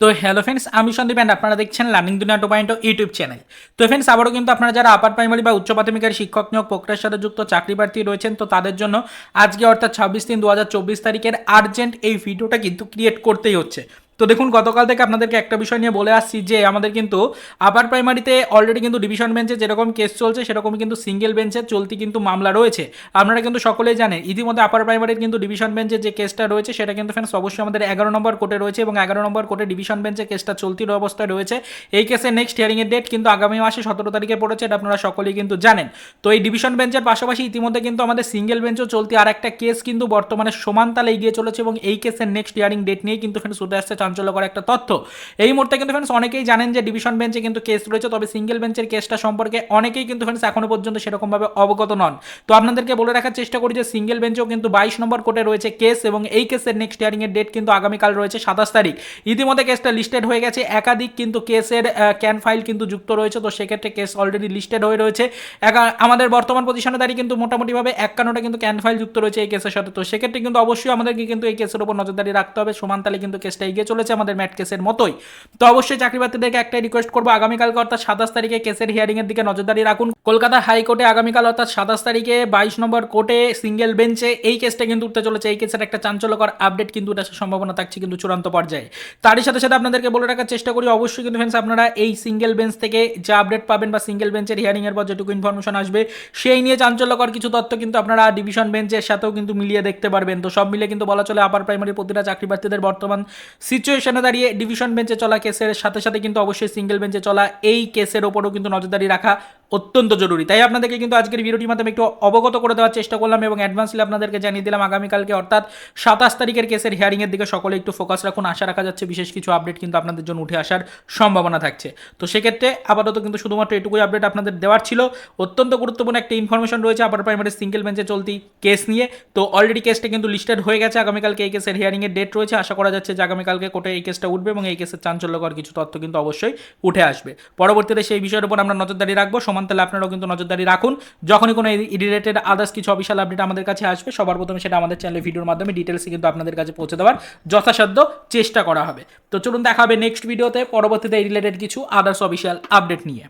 তো hello friends আমি Sandeep and আপনারা দেখছেন learning Duniya two point YouTube channel তো ফ্রেন্ডস আবারও কিন্তু আপনারা যারা আপার প্রাইমারি বা উচ্চ প্রাথমিকের শিক্ষক নিয়োগ প্রক্রিয়ার সাথে যুক্ত চাকরি প্রার্থী রয়েছেন, তো তাদের জন্য আজকে অর্থাৎ ছাব্বিশ তিন দু চব্বিশ তারিখের আর্জেন্ট এই ভিডিওটা কিন্তু ক্রিয়েট করতেই হচ্ছে। তো দেখুন, গতকাল থেকে আপনাদেরকে একটা বিষয় নিয়ে বলে আসছি যে, আমাদের কিন্তু আপার প্রাইমারিতে অলরেডি কিন্তু ডিভিশন বেঞ্চে যেরকম কেস চলছে সেরকম কিন্তু সিঙ্গেল বেঞ্চে চলতি কিন্তু মামলা রয়েছে। আপনারা কিন্তু সকলেই জানেন, ইতিমধ্যে আপার প্রাইমারির কিন্তু ডিভিশন বেঞ্চে যে কেসটা রয়েছে, সেটা কিন্তু ফ্রেন্ডস অবশ্যই আমাদের এগারো নম্বর কোর্টে রয়েছে এবং এগারো নম্বর কোর্টে ডিভিশন বেঞ্চে কেসটা চলতির অবস্থায় রয়েছে। এই কেসের নেক্সট হিয়ারিংয়ের ডেট কিন্তু আগামী মাসে সতেরো তারিখে পড়েছে, এটা আপনারা সকলেই কিন্তু জানেন। তো এই ডিভিশন বেঞ্চের পাশাপাশি ইতিমধ্যে কিন্তু আমাদের সিঙ্গেল বেঞ্চও চলতি আর একটা কেস কিন্তু বর্তমানে সমান তালে এগিয়ে চলেছে এবং এই কেসের নেক্সট হিয়ারিং ডেট নিয়ে কিন্তু ফ্রেন্ডস উঠে আসছে চাঞ্চল্যকর একটা তথ্য। এই মুহূর্তে কিন্তু ফ্রেন্ডস অনেকেই জানেন যে ডিভিশন বেঞ্চে কিন্তু কেস রয়েছে, তবে সিঙ্গেল বেঞ্চের কেসটা সম্পর্কে অনেকেই কিন্তু ফ্রেন্ডস এখনও পর্যন্ত সেরকমভাবে অবগত নন। তো আপনাদেরকে বলে রাখার চেষ্টা করি যে সিঙ্গেল বেঞ্চেও কিন্তু বাইশ নম্বর কোর্টে রয়েছে কেস এবং এই কেসের নেক্সট হিয়ারিং এর ডেট কিন্তু আগামীকাল রয়েছে সাতাশ তারিখ। ইতিমধ্যে কেসটা লিস্টেড হয়ে গেছে, একাধিক কিন্তু কেসের ক্যান ফাইল কিন্তু যুক্ত রয়েছে, তো সেক্ষেত্রে কেস অলরেডি লিস্টেড হয়ে রয়েছে। একা- আমাদের বর্তমান পজিশনে দাঁড়িয়ে কিন্তু মোটামুটিভাবে একান্নটা কিন্তু ক্যান ফাইল যুক্ত রয়েছে এই কেসের সাথে, তো সেক্ষেত্রে কিন্তু অবশ্যই আমাদেরকে কিন্তু এই কেসের উপর নজরদারি রাখতে হবে। সমান তালে কিন্তু কেসটা এগিয়ে চলেছে আমাদের ম্যাট কেসের মতোই। তো অবশ্যই চাকরি একটাই রিকোয়েস্ট করব, আগামীকালকে অর্থাৎ সাতাশ তারিখে কেসের হিয়ারিং এর দিকে নজরদারি রাখুন। কলকাতা হাইকোর্টে আগামীকাল অর্থাৎ সাতাশ তারিখে বাইশ নম্বর কোর্টে সিঙ্গেল বেঞ্চে এই কেসটা কিন্তু উঠতে চলেছে। এই কেসের একটা চাঞ্চল্যকর আপডেট কিন্তু এটা সম্ভাবনা থাকছে কিন্তু চূড়ান্ত পর্যায়ে। তারই সাথে সাথে আপনাদেরকে বলে রাখার চেষ্টা করি, অবশ্যই কিন্তু ফ্রেন্ডস আপনারা এই সিঙ্গেল বেঞ্চ থেকে যে আপডেট পাবেন বা সিঙ্গেল বেঞ্চের হিয়ারিং এর পর যেটুকু ইনফরমেশন আসবে, সেই নিয়ে চাঞ্চল্যকর কিছু তথ্য কিন্তু আপনারা ডিভিশন বেঞ্চের সাথেও কিন্তু মিলিয়ে দেখতে পারবেন। তো সব মিলে কিন্তু বলা চলে আপার প্রাইমারি প্রতিটা চাকরি প্রার্থীদের বর্তমান সিচুয়েশনে দাঁড়িয়ে ডিভিশন বেঞ্চে চলা কেসের সাথে সাথে কিন্তু অবশ্যই সিঙ্গেল বেঞ্চে চলা এই কেসের ওপরও কিন্তু নজরদারি রাখা অত্যন্ত জরুরি। তাই আপনাদেরকে কিন্তু আজকের ভিডিওটির মাধ্যমে একটু অবগত করে দেওয়ার চেষ্টা করলাম এবং অ্যাডভান্সলি আপনাদেরকে জানিয়ে দিলাম আগামীকালকে অর্থাৎ সাতাশ তারিখের কেসের হিয়ারিংয়ের দিকে সকলে একটু ফোকাস রাখুন। আশা রাখা যাচ্ছে বিশেষ কিছু আপডেট কিন্তু আপনাদের জন্য উঠে আসার সম্ভাবনা থাকছে। তো সেক্ষেত্রে আপাতত কিন্তু শুধুমাত্র এটুকুই আপডেট আপনাদের দেওয়ার ছিল। অত্যন্ত গুরুত্বপূর্ণ একটা ইনফরমেশন রয়েছে আপার প্রাইমারি সিঙ্গেল বেঞ্চে চলতি কেস নিয়ে। তো অলরেডি কেসটা কিন্তু লিস্টেড হয়ে গেছে। আগামীকালকে এই কেসের হিয়ারিংয়ের ডেট রয়েছে। আশা করা যাচ্ছে যে আগামীকালকে কোর্টে এই কেসটা উঠবে এবং এই কেসের চাঞ্চল্যকর কিছু তথ্য কিন্তু অবশ্যই উঠে আসবে। পরবর্তীতে সেই বিষয়ের উপর আমরা নজরদারি রাখব। সমান তাহলে আপনারাও কিন্তু নজরদারি রাখুন। যখনই কোনো রিলেটেড আদার্স কিছু অফিসিয়াল আপডেট আমাদের কাছে আসবে, সবার প্রথমে সেটা আমাদের চ্যানেলে ভিডিওর মাধ্যমে ডিটেলসে কিন্তু আপনাদের কাছে পৌঁছে দেওয়ার যথাসাধ্য চেষ্টা করা হবে। তো চলুন দেখা হবে নেক্সট ভিডিওতে পরবর্তীতে এই রিলেটেড কিছু আদার্স অফিসিয়াল আপডেট নিয়ে।